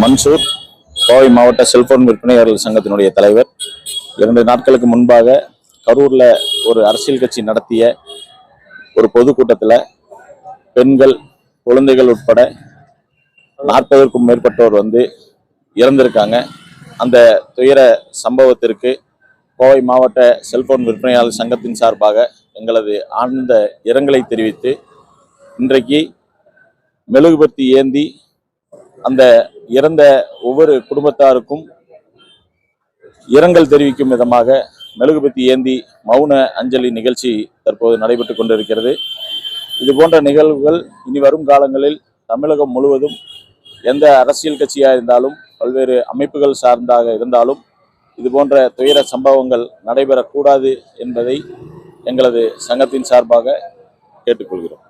மன்சூர் கோவை மாவட்ட செல்போன் விற்பனையாளர் சங்கத்தினுடைய தலைவர். இரண்டு நாட்களுக்கு முன்பாக கரூரில் ஒரு அரசியல் கட்சி நடத்திய ஒரு பொதுக்கூட்டத்தில் பெண்கள் குழந்தைகள் உட்பட நாற்பதற்கும் மேற்பட்டோர் வந்து இறந்திருக்காங்க. அந்த துயர சம்பவத்திற்கு கோவை மாவட்ட செல்போன் விற்பனையாளர் சங்கத்தின் சார்பாக எங்களது ஆழ்ந்த இரங்கலை தெரிவித்து இன்றைக்கு மெழுகுபத்தி ஏந்தி அந்த இறந்த ஒவ்வொரு குடும்பத்தாருக்கும் இரங்கல் தெரிவிக்கும் விதமாக மெழுகுபத்தி ஏந்தி மௌன அஞ்சலி நிகழ்ச்சி தற்போது நடைபெற்று கொண்டிருக்கிறது. இது போன்ற நிகழ்வுகள் இனி வரும் காலங்களில் தமிழகம் முழுவதும் எந்த அரசியல் கட்சியாக இருந்தாலும் பல்வேறு அமைப்புகள் சார்ந்தாக இருந்தாலும் இது போன்ற துயர சம்பவங்கள் நடைபெறக்கூடாது என்பதை எங்களது சங்கத்தின் சார்பாக கேட்டுக்கொள்கிறோம்.